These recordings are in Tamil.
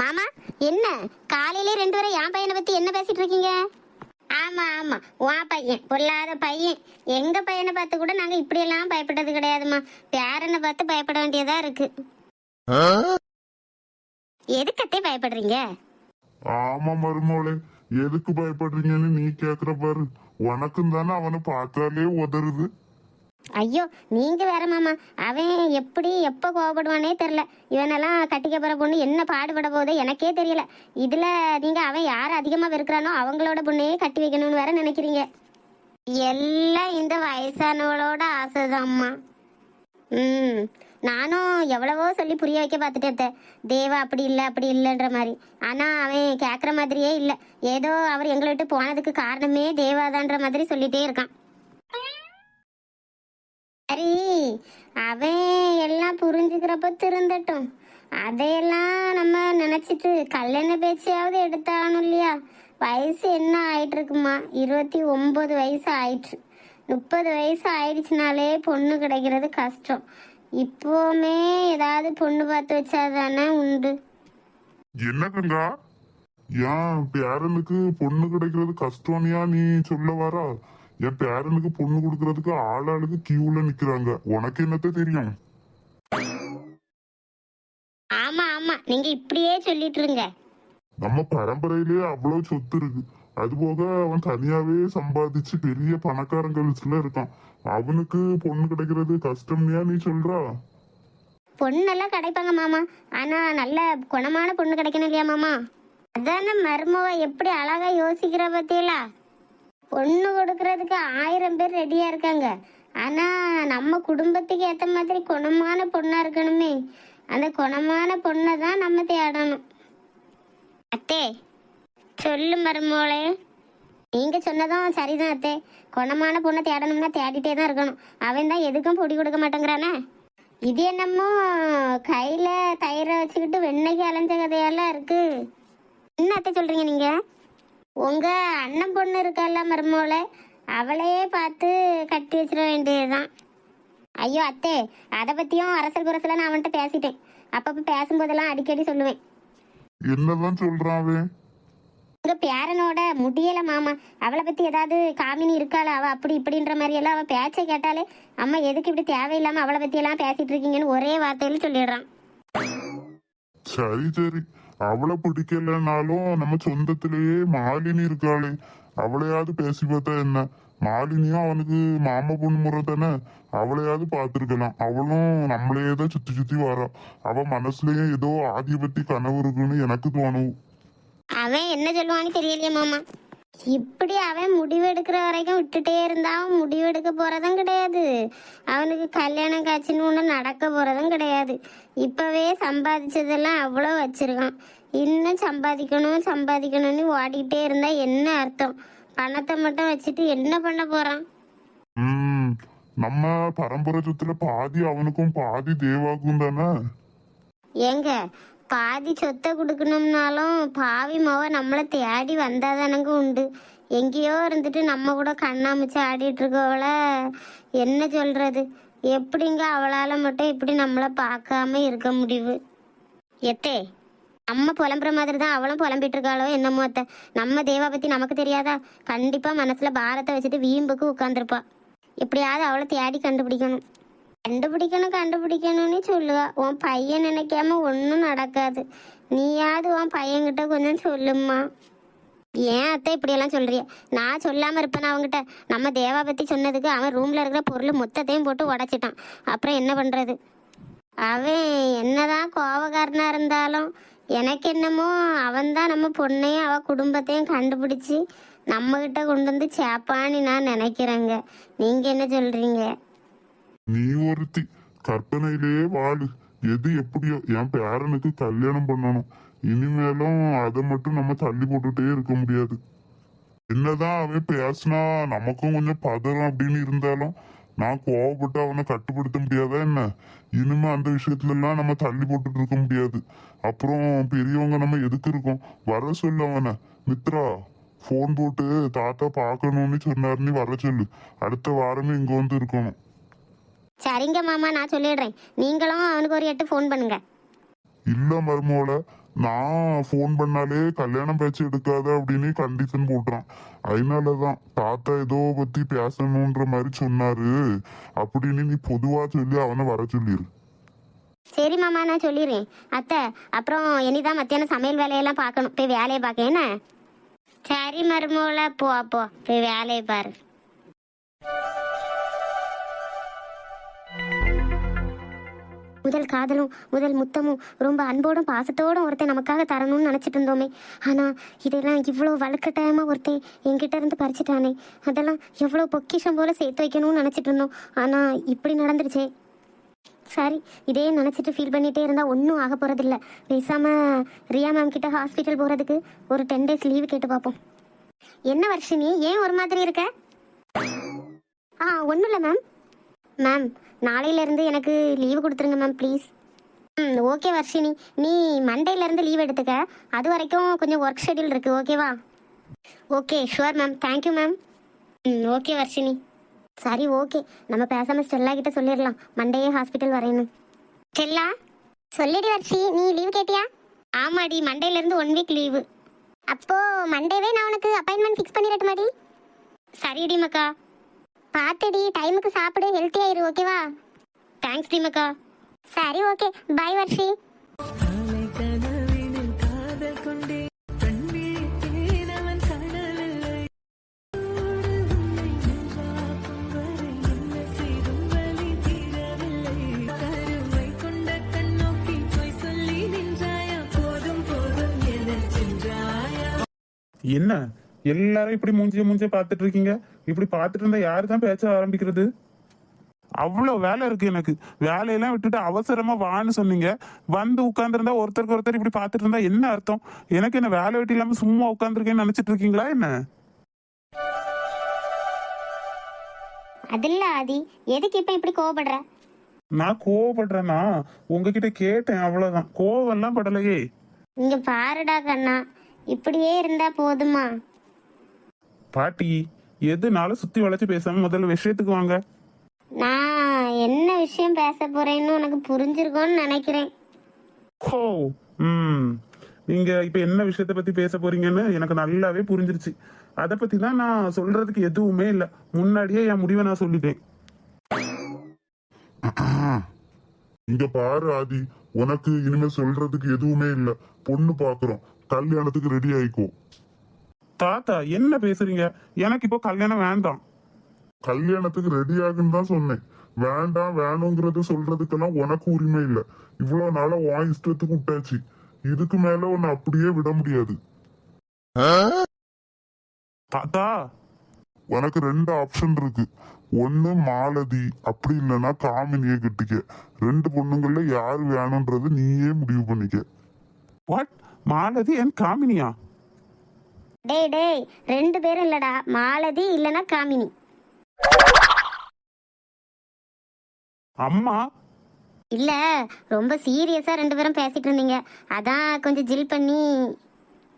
மாமா என்ன? காலையிலே ரெண்டு பேரும் என் பையனை பத்தி என்ன பேசிட்டு இருக்கீங்க? ஆமா ஆமா. உன் பையன் பொல்லாத பையன். எங்க பையனை பார்த்து கூட நாங்க இப்படி எல்லாம் பயப்பட்டது கிடையாதுமா பேரனை பார்த்து பயப்பட வேண்டியதா இருக்கு. எதுக்கத்தே பயப்படுறீங்க? ஆமா மருமோளே. எதுக்கு பயப்படுறீங்கன்னு நீ கேக்குற பாரு. உனக்கும் தானே அவனை பார்த்தாலே உதறுது. ஐயோ நீங்க வேற மாமா. அவன் எப்படி எப்ப கோவப்படுவானே தெரியல. இவனெல்லாம் கட்டிக்க போற பொண்ணு என்ன பாடுபட போகுது எனக்கே தெரியல. இதுல நீங்க அவன் யார் அதிகமா வெறுக்கிறானோ அவங்களோட பொண்ணையே கட்டி வைக்கணும்னு வேற நினைக்கிறீங்க. எல்லாம் இந்த வயசானவளோட ஆசைதாம்மா. ம். நானும் எவ்வளவோ சொல்லி புரிய வைக்க பார்த்துட்டேன் தேவா அப்படி இல்லை அப்படி இல்லைன்ற மாதிரி. ஆனால் அவன் கேட்குற மாதிரியே இல்லை. ஏதோ அவர் எங்களை விட்டு போனதுக்கு காரணமே தேவாதான்ற மாதிரி சொல்லிட்டே இருக்கான். சரி அவன் எல்லாம் புரிஞ்சுக்கிறப்ப திருந்தட்டும். அதையெல்லாம் நம்ம நினைச்சிட்டு கல்யாண பேச்சையாவது எடுத்தாகணும் இல்லையா? வயசு என்ன ஆயிட்டு இருக்குமா இருபத்தி ஒன்பது வயசு ஆயிடுச்சு முப்பது வயசு ஆயிடுச்சுனாலே பொண்ணு கிடைக்கிறது கஷ்டம். இப்போவுமே ஏதாவது பொண்ணு பார்த்து வச்சாதானே உண்டு. என்ன கங்கா? ஏன் பேரனுக்கு பொண்ணு கிடைக்கிறது கஷ்டம்னியா நீ சொல்ல வரா? என் பேரனுக்கு பொண்ணு கொடுக்கறதுக்கு ஆளாளுக்கு கியூல நிக்கிறாங்க. உனக்கு என்னத்த தெரியும்? ஆமா ஆமா. நீங்க இப்படியே சொல்லிட்டு இருங்க. நம்ம பரம்பரையிலேயே அவ்வளவு சொத்து இருக்கு. அது போக அவன் தனியாவே சம்பாதிச்சு பெரிய பணக்காரங்க இருக்கான். அவனுக்கு பொண்ணு கிடைக்கிறது கஷ்டம்னியா நீ சொல்றா? பொண்ணெல்லாம் கிடைப்பாங்க மாமா. ஆனா நல்ல குணமான பொண்ணு கிடைக்கணும் இல்லையா மாமா? அதான மருமவ எப்படி அழகா யோசிக்கிற பத்தியலா பொண்ணு கொடுக்கறதுக்கு ஆயிரம் பேர் ரெடியா இருக்காங்க. ஆனா நம்ம குடும்பத்துக்கு ஏத்த மாதிரி குணமான பொண்ணா இருக்கணுமே. அந்த குணமான பொண்ணை தான் நம்ம தேடணும். அத்தே சொல்லு மருமோளே. நீங்க சொன்னதும் சரிதான் அத்தே. குணமான பொண்ணை தேடணும்னா தேடிட்டே தான் இருக்கணும். அவன் தான் எதுக்கும் பொடி கொடுக்க மாட்டேங்கிறானே. இது என்னமோ கையில தயிரை வச்சுக்கிட்டு வெண்ணெய்க்கு அலைஞ்ச கதையெல்லாம் இருக்கு. என்ன அத்தை சொல்றீங்க நீங்க? உங்க அண்ணன் பொண்ணு இருக்கல்ல மருமோள அவளையே பார்த்து கட்டி வச்சிட வேண்டியதுதான். ஐயோ அத்தே அதை பத்தியும் அரசல் புரசல நான் அவன்கிட்ட பேசிட்டேன். அப்பப்ப பேசும்போதெல்லாம் அடிக்கடி சொல்லுவேன். என்னதான் சொல்றான் அவன்? உங்க பேரனோட முடியல மாமா. அவளை பத்தி ஏதாவது காமினி இருக்காள? அவ அப்படி இப்படின்ற மாதிரி எல்லாம் அவ பேச்சை கேட்டாலே அம்மா எதுக்கு இப்படி தேவையில்லாம அவளை பத்தி எல்லாம் பேசிட்டு இருக்கீங்கன்னு ஒரே வார்த்தையில சொல்லிடுறான். சரி சரி. அவளை பிடிக்கலனாலும் நம்ம சொந்தத்திலேயே மாலினி இருக்காளே. அவளையாவது பேசி பார்த்தா என்ன? மாலினியும் அவனுக்கு மாமா பொண்ணு முறை தானே? அவளையாவது பார்த்துருக்கலாம். அவளும் நம்மளையே தான் சுத்தி சுத்தி வரா. அவ மனசுலயே ஏதோ ஆதிபத்தி கனவு இருக்குன்னு எனக்கு தோணும். அவன் என்ன சொல்லுவான்னு தெரியலையே மாமா. இப்படி அவன் முடிவெடுக்கிற வரைக்கும் விட்டுட்டே இருந்தா அவன் முடிவெடுக்க போறதும் கிடையாது. அவனுக்கு கல்யாணம் காட்சின்னு ஒன்று நடக்க போறதும் கிடையாது. இப்பவே சம்பாதிச்சதெல்லாம் அவ்வளோ வச்சிருக்கான். இன்னும் சம்பாதிக்கணும் சம்பாதிக்கணும்னு ஓடிக்கிட்டே இருந்தா என்ன அர்த்தம்? பணத்தை மட்டும் வச்சுட்டு என்ன பண்ண போறான்? நம்ம பரம்பரை சொத்துல பாதி அவனுக்கும் பாதி தேவாக்கும் தானே? ஏங்க பாதி சொத்தை கொடுக்கணும்னாலும் பாவி மவ நம்மளை தேடி வந்தாதானங்க உண்டு. எங்கேயோ இருந்துட்டு நம்ம கூட கண்ணாமிச்சு ஆடிட்டு இருக்கவள என்ன சொல்றது? எப்படிங்க அவளால மட்டும் இப்படி நம்மளை பார்க்காம இருக்க முடிவு? எத்தே நம்ம புலம்புற மாதிரி தான் அவளும் புலம்பிட்டு இருக்காளோ என்னமோ அத்தை. நம்ம தேவா பத்தி நமக்கு தெரியாதா? கண்டிப்பா மனசுல பாரத்தை வச்சுட்டு வீம்புக்கு உட்காந்துருப்பா எப்படியாவது அவளை தேடி கண்டுபிடிக்கணும். கண்டுபிடிக்கணும் கண்டுபிடிக்கணும்னு சொல்லுவா. உன் பையன் நினைக்காம ஒன்றும் நடக்காது. நீயாவது உன் பையன்கிட்ட கொஞ்சம் சொல்லும்மா. ஏன் அத்தை இப்படியெல்லாம் சொல்றிய? நான் சொல்லாம இருப்பேன் அவங்ககிட்ட நம்ம தேவா பத்தி சொன்னதுக்கு அவன் ரூம்ல இருக்கிற பொருள் மொத்தத்தையும் போட்டு உடைச்சிட்டான். அப்புறம் என்ன பண்றது? அவன் என்னதான் கோவக்காரனா இருந்தாலும் எனக்கு என்னமோ அவன்தான் நம்ம பொண்ணையும் அவ குடும்பத்தையும் கண்டுபிடிச்சி நம்ம கிட்ட கொண்டு வந்து சேப்பான்னு நான் நினைக்கிறேங்க. நீங்க என்ன சொல்றீங்க? நீ ஒருத்தி கற்பனையிலேயே வாழு. எது எப்படியோ என் பேரனுக்கு கல்யாணம் பண்ணணும். இனிமேலும் அதை மட்டும் நம்ம தள்ளி போட்டுட்டே இருக்க முடியாது. என்னதான் அவன் பேசினா நமக்கும் கொஞ்சம் பதறம் அப்படின்னு இருந்தாலும் நான் கோவப்பட்டு அவனை கட்டுப்படுத்த முடியாதா என்ன? இனிமே அந்த விஷயத்துல எல்லாம் நம்ம தள்ளி போட்டுட்டு இருக்க முடியாது. அப்புறம் பெரியவங்க நம்ம எதுக்கு இருக்கோம்? வர சொல்லு அவனை. மித்ரா ஃபோன் போட்டு தாத்தா பார்க்கணும்னு சொன்னாருன்னு வர சொல்லு. அடுத்த வாரமே இங்க வந்து இருக்கணும். சரிங்க மாமா நான் சொல்லிடுறேன். நீங்களும் அவனுக்கு ஒரு எட்டு ஃபோன் பண்ணுங்க. இல்ல மருமோல நான் ஃபோன் பண்ணாலே கல்யாணம் பேச்சு எடுக்காத அப்படின்னு கண்டிஷன் போட்டுறான். அதனாலதான் தாத்தா ஏதோ பத்தி பேசணுன்ற மாதிரி சொன்னாரு. அப்படின்னு நீ பொதுவா சொல்லி அவனை வர சொல்லிரு. சரி மாமா நான் சொல்லிடுறேன். அத்தை அப்புறம் இனிதான் மத்தியானம் சமையல் வேலையெல்லாம் பார்க்கணும். போய் வேலையை பார்க்க என்ன? சரி மருமோல போ போ. போய் வேலையை பாரு. முதல் காதலும் முதல் முத்தமும் ரொம்ப அன்போடும் பாசத்தோடும் ஒருத்தன் நமக்காக தரணும்னு நினச்சிட்டு இருந்தோமே ஆனால் இதெல்லாம் இவ்வளோ வலுக்கட்டாயமாக ஒருத்தன் என்கிட்ட இருந்து பறிச்சிட்டானே. அதெல்லாம் எவ்வளோ பொக்கிஷம் போல சேர்த்து வைக்கணும்னு நினச்சிட்டு இருந்தோம் ஆனால் இப்படி நடந்துருச்சே சரி இதே நினச்சிட்டு ஃபீல் பண்ணிகிட்டே இருந்தால் ஒன்றும் ஆக போகிறதில்ல பேசாமல் ரியா மேம் கிட்ட ஹாஸ்பிட்டல் போகிறதுக்கு ஒரு டென் டேஸ் லீவு கேட்டு பார்ப்போம் என்ன வருஷினி ஏன் ஒரு மாதிரி இருக்க? ஆ ஒன்றும் இல்லை மேம் மேம் நாளையிலேருந்து எனக்கு லீவு கொடுத்துருங்க மேம் ப்ளீஸ் ம் ஓகே வர்ஷினி. நீ மண்டேலேருந்து லீவ் எடுத்துக்க. அது வரைக்கும் கொஞ்சம் ஒர்க் ஷெட்யூல் இருக்குது ஓகேவா okay sure ma'am thank you ma'am hmm okay Varshini. சரி ஓகே நம்ம பேசாமல் ஸ்டெல்லா கிட்ட சொல்லிடலாம். மண்டேயே ஹாஸ்பிட்டல் வரேன்னு ஸ்டெல்லா சொல்லிடி வர்ஷி நீ லீவ் கேட்டியா? ஆமாடி மண்டேலேருந்து ஒன் வீக் லீவு அப்போது மண்டேவே நான் உனக்கு அப்பாயின்மெண்ட் ஃபிக்ஸ் பண்ணிடட்டுமாடி? சரிடி மக்கா. பார்த்துடி டைமுக்கு சாப்பிடு ஹெல்த்தியா இரு ஓகேவா தேங்க்ஸ் டி மக்கா சரி ஓகே பை வர்ஷி. என்ன? எல்லாரும் இப்படி மூஞ்சிய மூஞ்சிய பார்த்துட்டு இருக்கீங்க? இப்படி பார்த்துட்டு இருந்தா யாரு தான் பேச ஆரம்பிக்கிறது? அவ்வளவு வேலை இருக்கு எனக்கு. வேலையெல்லாம் விட்டுட்டு அவசரமா வான்னு சொன்னீங்க. வந்து உட்கார்ந்துருந்தா ஒருத்தருக்கு ஒருத்தர் இப்படி பார்த்துட்டு இருந்தா என்ன அர்த்தம்? எனக்கு என்ன வேலை வெட்டி இல்லாம சும்மா உட்காந்துருக்கேன்னு நினைச்சிட்டு இருக்கீங்களா என்ன? அதில்ல ஆதி எதுக்கு இப்போ இப்படி கோவப்படுற? நான் கோவப்படுறேன்னா உங்ககிட்ட கேட்டேன் அவ்வளவுதான். கோவம் எல்லாம் படலையே. இங்க பாருடா கண்ணா. இப்படியே இருந்தா போதுமா? பாட்டி எதுனாலும் சுத்தி வளைச்சு பேசாம முதல்ல விஷயத்துக்கு வாங்க. நான் என்ன விஷயம் பேச போறேன்னு உனக்கு புரிஞ்சிருக்கும்னு நினைக்கிறேன். ஓ ம். நீங்க இப்ப என்ன விஷயத்த பத்தி பேச போறீங்கன்னு எனக்கு நல்லாவே புரிஞ்சிருச்சு. அத பத்தி தான் நான் சொல்றதுக்கு எதுவுமே இல்ல. முன்னாடியே என் முடிவை நான் சொல்லிட்டேன். இங்க பாரு ஆதி. உனக்கு இனிமே சொல்றதுக்கு எதுவுமே இல்ல. பொண்ணு பாக்குறோம். கல்யாணத்துக்கு ரெடி ஆயிக்கோ. தாத்தா என்ன பேசுறீங்க? எனக்கு இப்போ கல்யாணம் வேண்டாம். கல்யாணத்துக்கு ரெடி ஆகுன்னு தான் சொன்னேன். வேண்டாம் வேணுங்கிறத சொல்றதுக்கெல்லாம் உனக்கு உரிமை இல்ல. இவ்வளவு நாளா உன் இஷ்டத்துக்கு விட்டாச்சு. இதுக்கு மேல உன்னை அப்படியே விட முடியாது. தாத்தா! உனக்கு ரெண்டு ஆப்ஷன் இருக்கு. ஒண்ணு மாலதி அப்படி இல்லைன்னா காமினியை கட்டிக்க. ரெண்டு பொண்ணுங்கள்ல யாரு வேணும்ன்றது நீயே முடிவு பண்ணிக்க. வாட் மாலதி அண்ட் காமினியா? டேய் டேய் ரெண்டு பேரும் இல்லடா. மாலதி இல்லனா காமினி. அம்மா? இல்ல ரொம்ப சீரியஸா ரெண்டு பேரும் பேசிட்டு இருந்தீங்க. அதான் கொஞ்சம் ஜில் பண்ணி.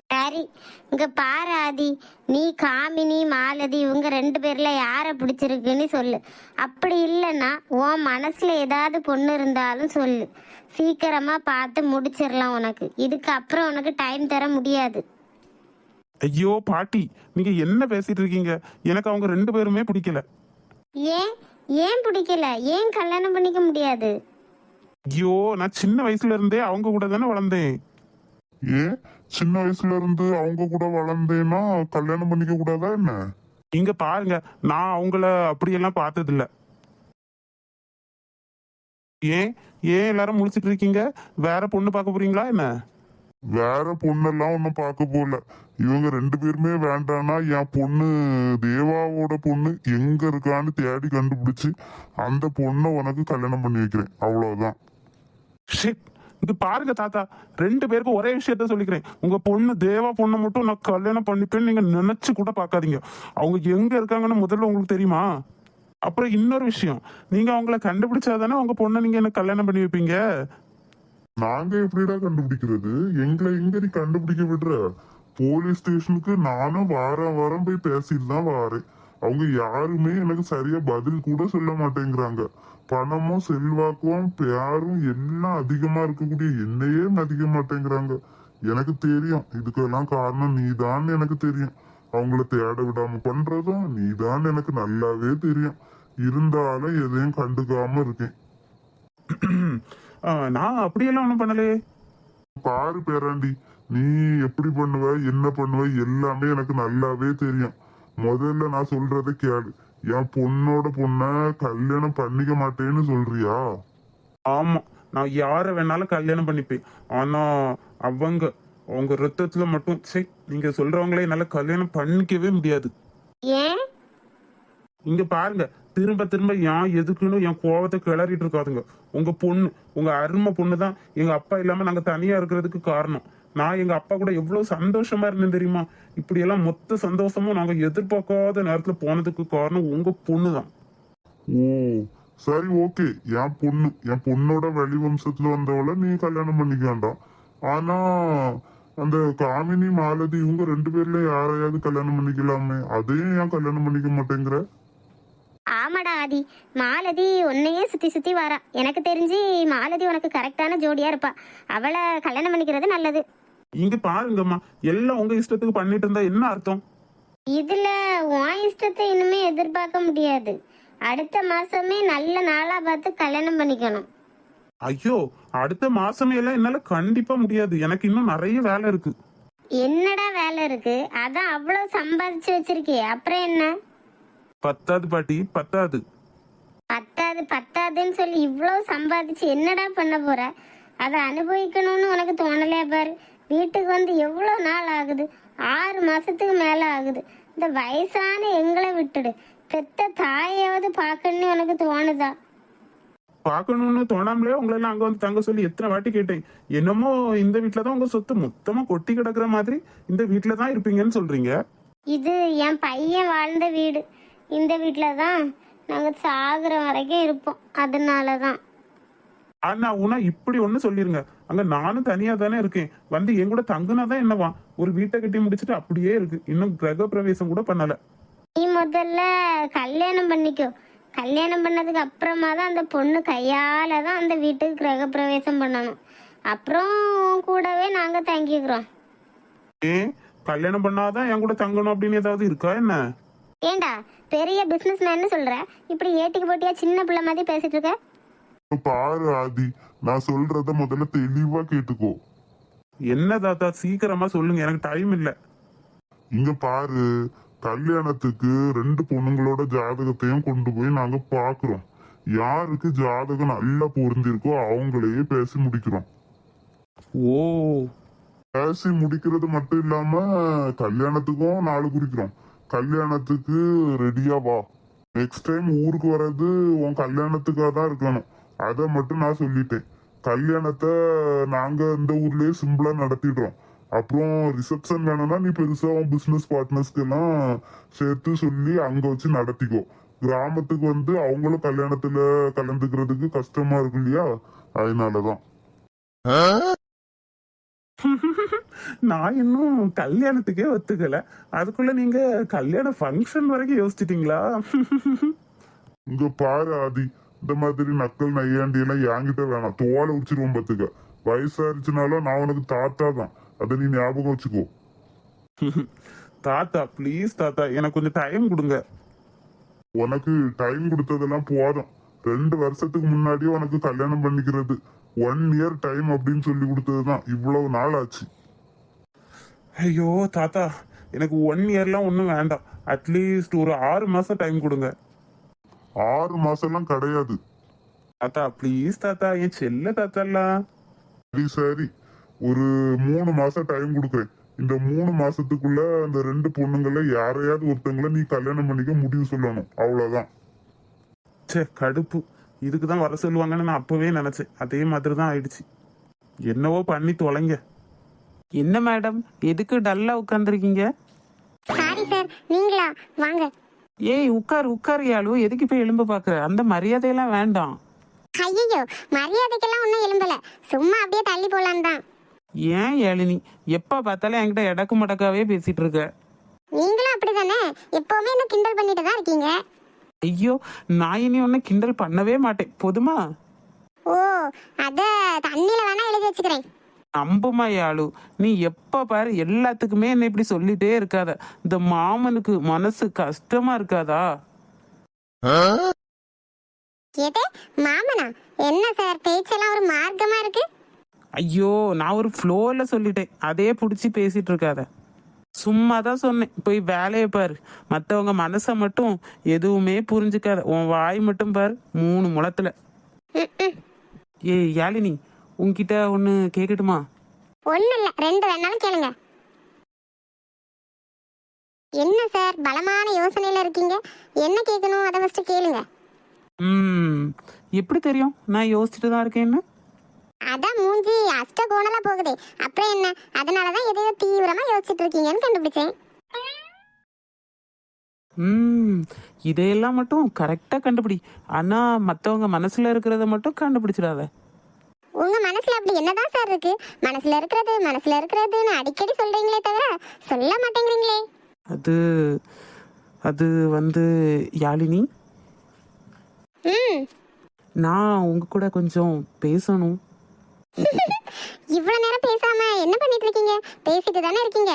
சரி இங்க பாரு ஆதி. நீ காமினி மாலதி இவங்க ரெண்டு பேர்ல யாரை பிடிச்சிருக்குன்னு சொல்லு. அப்படி இல்லைன்னா உன் மனசுல ஏதாவது பொண்ணு இருந்தாலும் சொல்லு. சீக்கிரமா பார்த்து முடிச்சிடலாம் உனக்கு. இதுக்கு அப்புறம் உனக்கு டைம் தர முடியாது. ஐயோ பாட்டி நீங்க என்ன பேசிட்டு இருக்கீங்க? எனக்கு அவங்க ரெண்டு பேருமே பிடிக்கல. ஏன்? ஏன் பிடிக்கல? ஏன் கல்யாணம் பண்ணிக்க முடியாது? ஐயோ நான் சின்ன வயசுல இருந்தே அவங்க கூட தானே வளர்ந்தேன். ஏன்? சின்ன வயசுல இருந்து அவங்க கூட வளர்ந்தேன்னா கல்யாணம் பண்ணிக்க கூடாதா என்ன? இங்க பாருங்க நான் அவங்கள அப்படியெல்லாம் பார்த்தது இல்ல ஏன்? ஏன் எல்லாரும் முடிச்சிட்டு இருக்கீங்க? வேற பொண்ணு பார்க்க போறீங்களா என்ன? வேற பொண்ணெல்லாம் ஒன்னும் பார்க்க போல. இவங்க ரெண்டு பேருமே வேண்டானா என் பொண்ணு தேவாவோட பொண்ணு எங்க இருக்கான்னு தேடி கண்டுபிடிச்சு அந்த பொண்ணை உனக்கு கல்யாணம் பண்ணி வைக்கிறேன். அவ்வளவுதான். இது பாருங்க தாத்தா. ரெண்டு பேருக்கும் ஒரே விஷயத்த சொல்லிக்கிறேன். உங்க பொண்ணு தேவா பொண்ணை மட்டும் நான் கல்யாணம் பண்ணிப்பேன்னு நீங்க நினைச்சு கூட பார்க்காதீங்க. அவங்க எங்க இருக்காங்கன்னு முதல்ல உங்களுக்கு தெரியுமா? அப்புறம் இன்னொரு விஷயம். நீங்க அவங்கள கண்டுபிடிச்சாதானே உங்க பொண்ணை நீங்க எனக்கு கல்யாணம் பண்ணி வைப்பீங்க? நாங்க எப்படிடா கண்டுபிடிக்கிறது? எங்களை எங்க நீ கண்டுபிடிக்க விடுற? போலீஸ் ஸ்டேஷனுக்கு நானும் வாரம் வாரம் போய் பேசிட்டு தான் வாரேன். அவங்க யாருமே எனக்கு சரியா பதில் கூட சொல்ல மாட்டேங்கிறாங்க. பணமும் செல்வாக்கும் பேரும் எல்லாம் அதிகமா இருக்கக்கூடிய என்னையே மதிக்க மாட்டேங்கிறாங்க. எனக்கு தெரியும் இதுக்கெல்லாம் காரணம் நீதான் எனக்கு தெரியும். அவங்கள தேட விடாம பண்றதும் நீதான் எனக்கு நல்லாவே தெரியும். இருந்தாலும் எதையும் கண்டுக்காம இருக்கேன். நான் அப்படியெல்லாம் ஒன்றும் பண்ணலையே. பாரு பேராண்டி நீ எப்படி பண்ணுவ என்ன பண்ணுவ எல்லாமே எனக்கு நல்லாவே தெரியும். முதல்ல நான் சொல்றத கேளு. என் பொண்ணோட பொண்ண கல்யாணம் பண்ணிக்க மாட்டேன்னு சொல்றியா? ஆமா நான் யாரை வேணாலும் கல்யாணம் பண்ணிப்பேன். ஆனா அவங்க அவங்க ரத்தத்துல மட்டும் சரி நீங்க சொல்றவங்களே என்னால கல்யாணம் பண்ணிக்கவே முடியாது. ஏன்? இங்க பாருங்க திரும்ப திரும்ப ஏன் எதுக்குன்னு என் கோவத்தை கிளறிட்டு இருக்காதுங்க. உங்க பொண்ணு உங்க அருமை பொண்ணு தான் எங்க அப்பா இல்லாம நாங்க தனியா இருக்கிறதுக்கு காரணம். நான் எங்க அப்பா கூட எவ்வளவு சந்தோஷமா இருந்தேன் தெரியுமா? இப்படி எல்லாம் மொத்த சந்தோஷமும் நாங்க எதிர்பார்க்காத நேரத்துல போனதுக்கு காரணம் உங்க பொண்ணு தான் ஓ சரி ஓகே. என் பொண்ணு என் பொண்ணோட வெளி வம்சத்துல வந்தவள நீ கல்யாணம் பண்ணிக்க வேண்டாம் ஆனா அந்த காமினி மாலதி இவங்க ரெண்டு பேர்ல யாரையாவது கல்யாணம் பண்ணிக்கலாமே? அதையும் ஏன் கல்யாணம் பண்ணிக்க மாட்டேங்கிற? ஆமாடா ஆதி. மாலதி உன்னையே சுத்தி சுத்தி வரா. எனக்கு தெரிஞ்சு மாலதி உனக்கு கரெக்டான ஜோடியா இருப்பா. அவளை கல்யாணம் பண்ணிக்கிறது நல்லது. இங்க பாருங்கம்மா எல்லாம் உங்க இஷ்டத்துக்கு பண்ணிட்டு இருந்தா என்ன அர்த்தம்? இதுல உன் இஷ்டத்தை இனிமே எதிர்பார்க்க முடியாது. அடுத்த மாசமே நல்ல நாளா பார்த்து கல்யாணம் பண்ணிக்கணும். ஐயோ அடுத்த மாசமே எல்லாம் என்னால கண்டிப்பா முடியாது. எனக்கு இன்னும் நிறைய வேலை இருக்கு. என்னடா வேலை இருக்கு? அதான் அவ்வளவு சம்பாதிச்சு வச்சிருக்கே. அப்புறம் என்ன? பத்தாது பாட்டி பத்தாது. பத்தாது பத்தாதுன்னு சொல்லி இவ்வளவு சம்பாதிச்சு என்னடா பண்ண போற? அதை அனுபவிக்கணும்னு உனக்கு தோணலையா பாரு. வீட்டுக்கு வந்து எவ்வளோ நாள் ஆகுது? ஆறு மாசத்துக்கு மேல ஆகுது. இந்த வயசான எங்களை விட்டுடு. பெத்த தாயாவது பார்க்கணும்னு உனக்கு தோணுதா? பார்க்கணும்னு தோணாமலே உங்களை எல்லாம் அங்க வந்து தங்க சொல்லி எத்தனை வாட்டி கேட்டேன். என்னமோ இந்த வீட்ல தான் உங்க சொத்து மொத்தமா கொட்டி கிடக்குற மாதிரி இந்த வீட்ல தான் இருப்பீங்கன்னு சொல்றீங்க. இது என் பையன் வாழ்ந்த வீடு. இந்த வீட்டில் தான் நாங்கள் சாகுற வரைக்கும் இருப்போம். அதனால தான். ஆனா உனா இப்படி ஒண்ணு சொல்லிருங்க. அங்க நானும் தனியா தானே இருக்கேன். வந்து என் கூட தங்குனா தான் என்னவா? ஒரு வீட்டை கட்டி முடிச்சிட்டு அப்படியே இருக்கு. இன்னும் கிரக பிரவேசம் கூட பண்ணல. நீ முதல்ல கல்யாணம் பண்ணிக்கோ. கல்யாணம் பண்ணதுக்கு அப்புறமா தான் அந்த பொண்ணு கையால தான் அந்த வீட்டுக்கு கிரகப்பிரவேசம் பண்ணணும். அப்புறம் கூடவே நாங்க தங்கிக்கிறோம். ஏன் கல்யாணம் பண்ணாதான் என் கூட தங்கணும் அப்படின்னு ஏதாவது இருக்கா என்ன? ஏண்டா பெரிய பிசினஸ் மேன்னு சொல்ற? இப்படி ஏட்டிக்கு போட்டியா சின்ன பிள்ளை மாதிரி பேசிட்டு இருக்க? பாரு ஆதி. நான் சொல்றத முதல்ல தெளிவா கேட்டுக்கோ. என்ன தாத்தா? சீக்கிரமா சொல்லுங்க. எனக்கு டைம் இல்ல. இங்க பாரு. கல்யாணத்துக்கு ரெண்டு பொண்ணுங்களோட ஜாதகத்தையும் கொண்டு போய் நாங்க பாக்குறோம். யாருக்கு ஜாதகம் நல்லா பொருந்திருக்கோ அவங்களையே பேசி முடிக்கிறோம். ஓ. பேசி முடிக்கிறது மட்டும் இல்லாம கல்யாணத்துக்கும் நாள் குறிக்கிறோம். கல்யாணத்துக்கு ரெடியா வா. நெக்ஸ்ட் டைம் ஊருக்கு வர்றது உன் கல்யாணத்துக்காக தான் இருக்கணும். அதை மட்டும் நான் சொல்லிட்டேன். கல்யாணத்தை நாங்க இந்த ஊர்லயே சிம்பிளா நடத்திடுறோம். அப்புறம் ரிசப்ஷன் வேணும்னா நீ பெருசா உன் பிசினஸ் பார்ட்னர்ஸ்க்கு எல்லாம் சேர்த்து சொல்லி அங்க வச்சு நடத்திக்கோ. கிராமத்துக்கு வந்து அவங்களும் கல்யாணத்துல கலந்துக்கிறதுக்கு கஷ்டமா இருக்கும் இல்லையா? அதனாலதான். நான் இன்னும் கல்யாணத்துக்கே ஒத்துக்கல. அதுக்குள்ள நீங்க கல்யாண ஃபங்க்ஷன் வரைக்கும் யோசிச்சிட்டீங்களா? இங்க பாரு ஆதி. இந்த மாதிரி நக்கல் நையாண்டி எல்லாம் என்கிட்ட வேணாம். தோலை உடிச்சிருவோம் பாத்துக்க வயசாயிருச்சுனாலும் நான் உனக்கு தாத்தா தான். அதை நீ ஞாபகம் வச்சுக்கோ. தாத்தா ப்ளீஸ் தாத்தா எனக்கு கொஞ்சம் டைம் கொடுங்க. உனக்கு டைம் கொடுத்ததெல்லாம் போதும். ரெண்டு வருஷத்துக்கு முன்னாடியே உனக்கு கல்யாணம் பண்ணிக்கிறது. ஒன் இயர் டைம் அப்படின்னு சொல்லி கொடுத்ததுதான். இவ்வளவு நாள் ஆச்சு. ஐயோ தாத்தா எனக்கு ஒன் இயர்லாம் ஒன்றும் வேண்டாம். அட்லீஸ்ட் ஒரு ஆறு மாசம் டைம் கொடுங்க. ஆறு மாசம்லாம் கிடையாது. தாத்தா ப்ளீஸ் தாத்தா என் செல்ல தாத்தாலாம் சரி சரி. ஒரு மூணு மாசம் டைம் கொடுக்குறேன். இந்த மூணு மாசத்துக்குள்ள அந்த ரெண்டு பொண்ணுங்கள யாரையாவது ஒருத்தங்கள நீ கல்யாணம் பண்ணிக்க முடிவு சொல்லணும். அவ்வளவுதான். ச்சே கடுப்பு. இதுக்கு தான் வர சொல்லுவாங்கன்னு நான் அப்பவே நினைச்சேன். அதே மாதிரி தான் ஆயிடுச்சு. என்னவோ பண்ணி தொலைங்க. என்ன மேடம் எதுக்கு டல்லா உட்காந்துருக்கீங்க சாரி சார் நீங்களா? வாங்க. ஏய் உட்கார் உட்கார் யாழு எதுக்கு போய் எலும்ப பாக்குற? அந்த மரியாதையெல்லாம் வேண்டாம். ஐயோ மரியாதைக்கெல்லாம் ஒன்றும் எலும்பல சும்மா அப்படியே தள்ளி போலான்னு தான் ஏன் ஏழினி எப்ப பார்த்தாலும் என்கிட்ட எடக்கு மடக்காவே பேசிட்டு இருக்க நீங்களும் அப்படிதானே? எப்பவுமே என்ன கிண்டல் பண்ணிட்டு தான் இருக்கீங்க. ஐயோ நான் இனி ஒன்னும் கிண்டல் பண்ணவே மாட்டேன். போதுமா? ஓ அத தண்ணியில வேணா எழுதி வச்சுக்கிறேன். நம்புமா யாழு நீ எப்ப பாரு எல்லாத்துக்குமே என்ன இப்படி சொல்லிட்டே இருக்காத. இந்த மாமனுக்கு மனசு கஷ்டமா இருக்காதா? மாமனா? என்ன சார் பேச்செல்லாம் ஒரு மார்க்கமா இருக்கு? ஐயோ நான் ஒரு ஃப்ளோல சொல்லிட்டேன். அதே பிடிச்சி பேசிட்டு இருக்காத. சும்மா தான் சொன்னேன். போய் வேலையை பாரு. மற்றவங்க மனசை மட்டும் எதுவுமே புரிஞ்சுக்காத. உன் வாய் மட்டும் பாரு மூணு முளத்துல. ஏய் யாழினி உன்கிட்ட ஒன்று கேட்கட்டுமா ஒண்ணும் இல்ல. ரெண்டு வேணாலும் கேளுங்க. என்ன சார் பலமான யோசனையில இருக்கீங்க? என்ன கேட்கணும் அதை ஃபர்ஸ்ட் கேளுங்க. ம் எப்படி தெரியும்? நான் யோசிச்சுட்டு தான் இருக்கேன்னு அதான் மூஞ்சி அஷ்ட கோணலா போகுதே. அப்புறம் என்ன? அதனாலதான் எதையோ தீவிரமா யோசிச்சுட்டு இருக்கீங்கன்னு கண்டுபிடிச்சேன். ம் இதையெல்லாம் மட்டும் கரெக்டாக கண்டுபிடி. ஆனால் மற்றவங்க மனசில் இருக்கிறத மட்டும் கண்டுபிடிச்சிடாத. மனசுல அப்படி என்னதான் சார் இருக்கு? மனசுல இருக்கிறது மனசுல இருக்கிறதுன்னு அடிக்கடி சொல்றீங்களே தவிர சொல்ல மாட்டேங்கிறீங்களே. அது அது வந்து யாழினி. ம். நான் உங்க கூட கொஞ்சம் பேசணும். இவ்வளவு நேரம் பேசாம என்ன பண்ணிட்டு இருக்கீங்க? பேசிட்டு தானே இருக்கீங்க.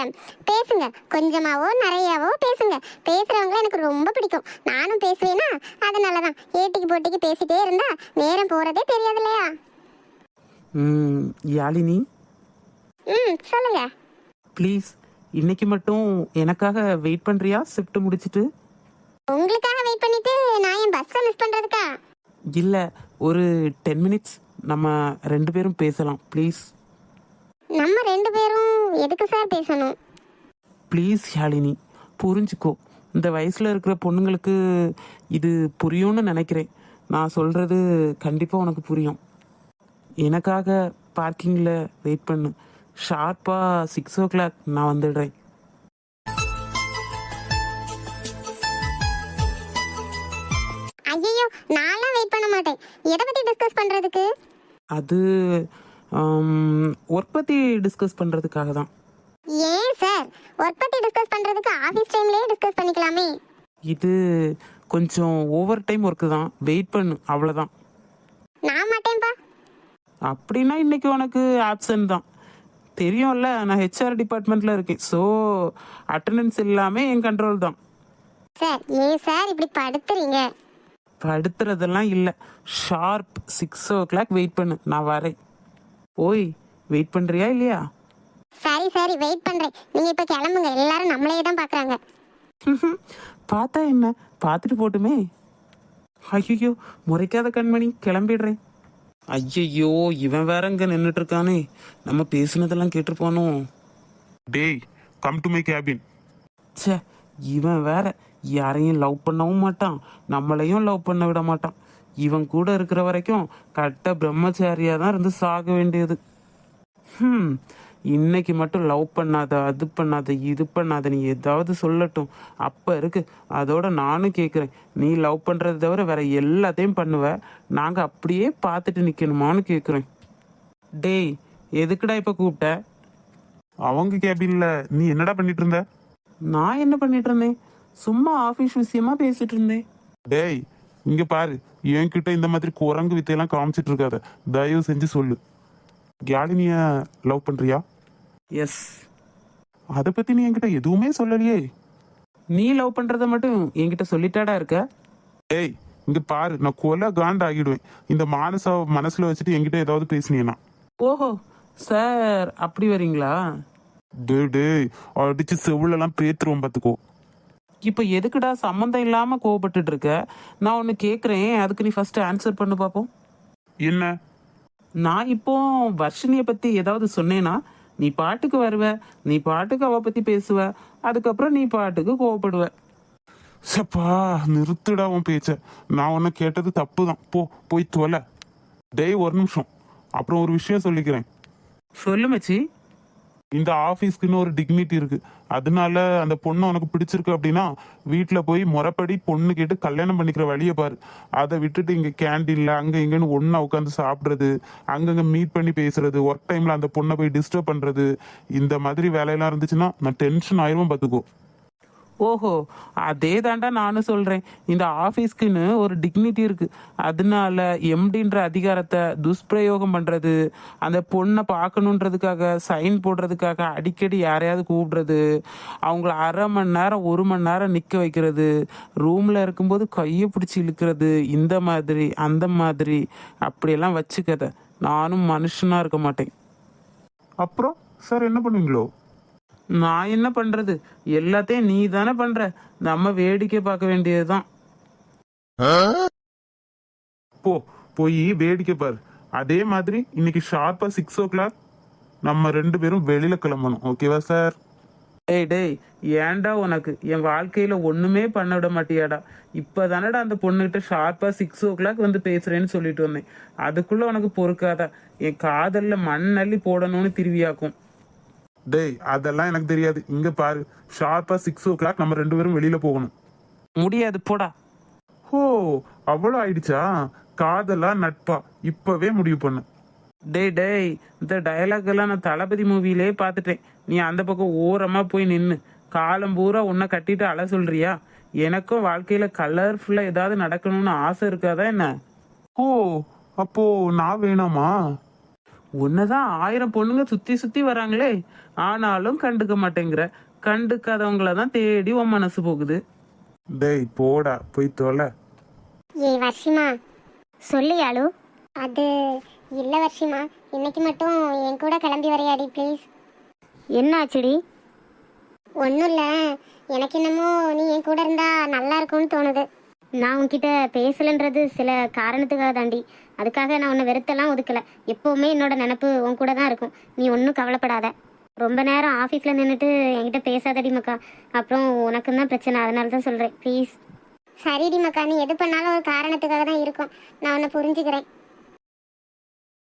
பேசுங்க. கொஞ்சமாவோ நிறையாவோ பேசுங்க. பேசுறவங்கள எனக்கு ரொம்ப பிடிக்கும். நானும் பேசுவேனா? அதனாலதான். ஏட்டிக்கு போட்டிக்கு பேசிட்டே இருந்தா நேரம் போறதே தெரியாது இல்லையா? ம் யாழினி? ம் சொல்லுங்க. ப்ளீஸ் இன்னைக்கு மட்டும் எனக்காக வெயிட் பண்ணுறியா ஷிஃப்ட் முடிச்சிட்டு? உங்களுக்காக வெயிட் பண்ணிட்டு நான் என் பஸ்ஸை மிஸ் பண்றதுக்கா? இல்லை ஒரு டென் மினிட்ஸ் நம்ம ரெண்டு பேரும் பேசலாம் ப்ளீஸ். நம்ம ரெண்டு பேரும் எதுக்கு சார் பேசணும்? ப்ளீஸ் யாழினி புரிஞ்சுக்கோ. இந்த வயசில் இருக்கிற பொண்ணுங்களுக்கு இது புரியும்னு நினைக்கிறேன். நான் சொல்கிறது கண்டிப்பாக உனக்கு புரியும். எனக்காக பார்க்கிங்கில் வெயிட் பண்ணு. ஷார்ப்பாக சிக்ஸ் ஓ கிளாக் நான் வந்துடுறேன். ஐயோ நான்லாம் வெயிட் பண்ண மாட்டேன். எதை பத்தி டிஸ்கஸ் பண்றதுக்கு? அது ஒர்க் பற்றி டிஸ்கஸ் பண்ணுறதுக்காக தான். ஏன் சார்? ஒர்க் பத்தி டிஸ்கஸ் பண்றதுக்கு ஆபீஸ் டைம்லயே டிஸ்கஸ் பண்ணிக்கலாமே. இது கொஞ்சம் ஓவர் டைம் ஒர்க்கு தான். வெயிட் பண்ணு அவ்வளோதான் நான் மாட்டேன்பா. அப்படின்னா இன்னைக்கு உனக்கு ஆப்சன்ட் தான். தெரியும்ல நான் ஹெச்ஆர் டிபார்ட்மெண்ட்டில் இருக்கேன். ஸோ அட்டண்டன்ஸ் எல்லாமே என் கண்ட்ரோல் தான். சார் ஏன் சார் இப்படி படுத்துறீங்க? படுத்துறதெல்லாம் இல்லை. Sharp six o'clock wait பண்ணு நான் வரேன். ஓய் வெயிட் பண்ணுறியா இல்லையா? சரி சரி வெயிட் பண்றேன். நீங்க இப்ப கிளம்புங்க. எல்லாரும் நம்மளையே தான் பாக்குறாங்க. பார்த்தா என்ன? பார்த்துட்டு போட்டுமே. ஐயோ முறைக்காத கண்மணி கிளம்பிடுறேன். ஐயையோ இவன் வேற இங்க நின்றுட்டு இருக்கானே நம்ம பேசுனதெல்லாம் கேட்டிருப்பானோ? டேய் கம் டு மை கேபின் ச்சே இவன் வேற யாரையும் லவ் பண்ணவும் மாட்டான். நம்மளையும் லவ் பண்ண விட மாட்டான். இவன் கூட இருக்கிற வரைக்கும் கட்ட பிரம்மச்சாரியா தான் இருந்து சாக வேண்டியது. ஹம் இன்னைக்கு மட்டும் லவ் பண்ணாத அது பண்ணாத இது பண்ணாத நீ ஏதாவது சொல்லட்டும். அப்ப இருக்கு. அதோட நானும் கேக்குறேன். நீ லவ் பண்றது தவிர வேற எல்லாத்தையும் பண்ணுவ. நாங்க அப்படியே பார்த்துட்டு நிக்கணுமான்னு கேக்குறேன். டேய் எதுக்குடா இப்ப கூப்பிட்ட? அவங்க கேபின்ல நீ என்னடா பண்ணிட்டு இருந்த? நான் என்ன பண்ணிட்டு இருந்தேன்? சும்மா ஆபீஸ் விஷயமா பேசிட்டு இருந்தேன். டேய் இங்க பாரு. என்கிட்ட இந்த மாதிரி குரங்கு வித்தையெல்லாம் காமிச்சிட்டு இருக்காத. தயவு செஞ்சு சொல்லு. யாழினிய லவ் பண்றியா? எஸ் அதை பத்தி நீ என்கிட்ட எதுவுமே சொல்லலையே. நீ லவ் பண்றத மட்டும் என்கிட்ட சொல்லிட்டாடா இருக்க? டேய் இங்க பாரு நான் கொலை காண்ட் ஆகிடுவேன் இந்த மானச மனசுல வச்சுட்டு என்கிட்ட ஏதாவது பேசினீனா. ஓஹோ சார் அப்படி வரீங்களா? டேய் டேய் அடிச்சு செவிலெல்லாம் பேத்துருவோம் பாத்துக்கோ. இப்போ எதுக்குடா சம்மந்தம் இல்லாம கோவப்பட்டுட்டு இருக்க? நான் ஒன்னு கேக்குறேன் அதுக்கு நீ ஃபர்ஸ்ட் ஆன்சர் பண்ணு பாப்போம். என்ன? நான் இப்போ வர்ஷினிய பத்தி ஏதாவது சொன்னேனா நீ பாட்டுக்கு வருவ நீ பாட்டுக்கு அவ பத்தி பேசுவ அதுக்கப்புறம் நீ பாட்டுக்கு கோவப்படுவ. சப்பா நிறுத்துடா உன் பேச்ச. நான் உன்னை கேட்டது தப்பு தான் போ போய் தொலை. டேய் ஒரு நிமிஷம். அப்புறம் ஒரு விஷயம் சொல்லிக்கிறேன். சொல்லு மச்சி. இந்த ஆஃபீஸ்க்குன்னு ஒரு டிக்னிட்டி இருக்கு. அதனால அந்த பொண்ணு உனக்கு பிடிச்சிருக்கு அப்படின்னா வீட்டில் போய் முறைப்படி பொண்ணு கேட்டு கல்யாணம் பண்ணிக்கிற வழியை பாரு. அதை விட்டுட்டு இங்கே கேண்டீனில் அங்கே இங்கேன்னு ஒன்றா உட்காந்து சாப்பிட்றது அங்கங்கே மீட் பண்ணி பேசுறது ஒர்க் டைமில் அந்த பொண்ணை போய் டிஸ்டர்ப் பண்ணுறது இந்த மாதிரி வேலையெல்லாம் இருந்துச்சுன்னா நான் டென்ஷன் ஆயிரும் பார்த்துக்கோ. ஓஹோ அதே தாண்டா நானும் சொல்கிறேன் இந்த ஆஃபீஸ்க்குன்னு ஒரு டிக்னிட்டி இருக்குது அதனால எம்டின்ற அதிகாரத்தை துஷ்பிரயோகம் பண்ணுறது அந்த பொண்ணை பார்க்கணுன்றதுக்காக சைன் போடுறதுக்காக அடிக்கடி யாரையாவது கூப்பிடுறது அவங்கள அரை மணி நேரம் ஒரு மணி நேரம் நிற்க வைக்கிறது ரூமில் இருக்கும்போது கையை பிடிச்சி இழுக்கிறது இந்த மாதிரி அந்த மாதிரி அப்படியெல்லாம் வச்சுக்கத. நானும் மனுஷனாக இருக்க மாட்டேன். அப்புறம் சார் என்ன பண்ணுவீங்களோ? நான் என்ன பண்றது? எல்லாத்தையும் நீ தானே பண்ற. நம்ம வேடிக்கை பார்க்க வேண்டியதுதான். போ போய் வேடிக்கை பாரு. அதே மாதிரி இன்னைக்கு ஷார்ப்பா சிக்ஸ் ஓ கிளாக் நம்ம ரெண்டு பேரும் வெளியில கிளம்பணும். ஓகேவா சார் டேய் டேய் ஏன்டா உனக்கு? என் வாழ்க்கையில ஒண்ணுமே பண்ண விட மாட்டியாடா. இப்பதானடா அந்த பொண்ணுகிட்ட ஷார்ப்பா சிக்ஸ் ஓ கிளாக் வந்து பேசுறேன்னு சொல்லிட்டு வந்தேன். அதுக்குள்ள உனக்கு பொறுக்காதா? என் காதல்ல மண் அள்ளி போடணும்னு திருவியாக்கும். டேய் அதெல்லாம் எனக்கு தெரியாது. இங்க பாரு ஷார்ப்பா சிக்ஸ் ஓ கிளாக் நம்ம ரெண்டு பேரும் வெளியில போகணும். முடியாது போடா. ஓ அவ்வளோ ஆயிடுச்சா? காதலா நட்பா? இப்பவே முடிவு பண்ணு. டேய் டேய் இந்த டயலாக் எல்லாம் நான் தளபதி மூவிலே பார்த்துட்டேன். நீ அந்த பக்கம் ஓரமா போய் நின்னு காலம் பூரா உன்னை கட்டிட்டு அழ சொல்றியா? எனக்கும் வாழ்க்கையில கலர்ஃபுல்லா ஏதாவது நடக்கணும்னு ஆசை இருக்காதா என்ன? ஓ அப்போ நான் வேணாமா? உன்னதான் ஆயிரம் பொண்ணுங்க சுத்தி சுத்தி வராங்களே. ஆனாலும் கண்டுக்க மாட்டேங்கிற. கண்டுக்காதவங்கள தான் தேடி உன் மனசு போகுது. டேய் போடா போய் தொலை. ஏய் வர்ஷிமா. சொல்லு யாழு. அது இல்லை வர்ஷிமா. இன்னைக்கு மட்டும் என் கூட கிளம்பி வரையாடி ப்ளீஸ் என்ன ஆச்சுடி ஒன்றும் இல்லை. எனக்கு என்னமோ நீ என் கூட இருந்தா நல்லா இருக்கும்னு தோணுது. நான் உன்கிட்ட பேசலன்றது சில காரணத்துக்காக தாண்டி அதுக்காக நான் உன்னை வெறுத்தெல்லாம் ஒதுக்கலை. எப்போவுமே என்னோட நினப்பு உன் கூட தான் இருக்கும். நீ ஒன்றும் கவலைப்படாத. ரொம்ப நேரம் ஆஃபீஸில் நின்றுட்டு என்கிட்ட பேசாதடி மக்கா. அப்புறம் உனக்கும் தான் பிரச்சனை. அதனால தான் சொல்கிறேன் ப்ளீஸ் சரிடி மக்கா. நீ எது பண்ணாலும் ஒரு காரணத்துக்காக தான் இருக்கும். நான் உன்னை புரிஞ்சுக்கிறேன்.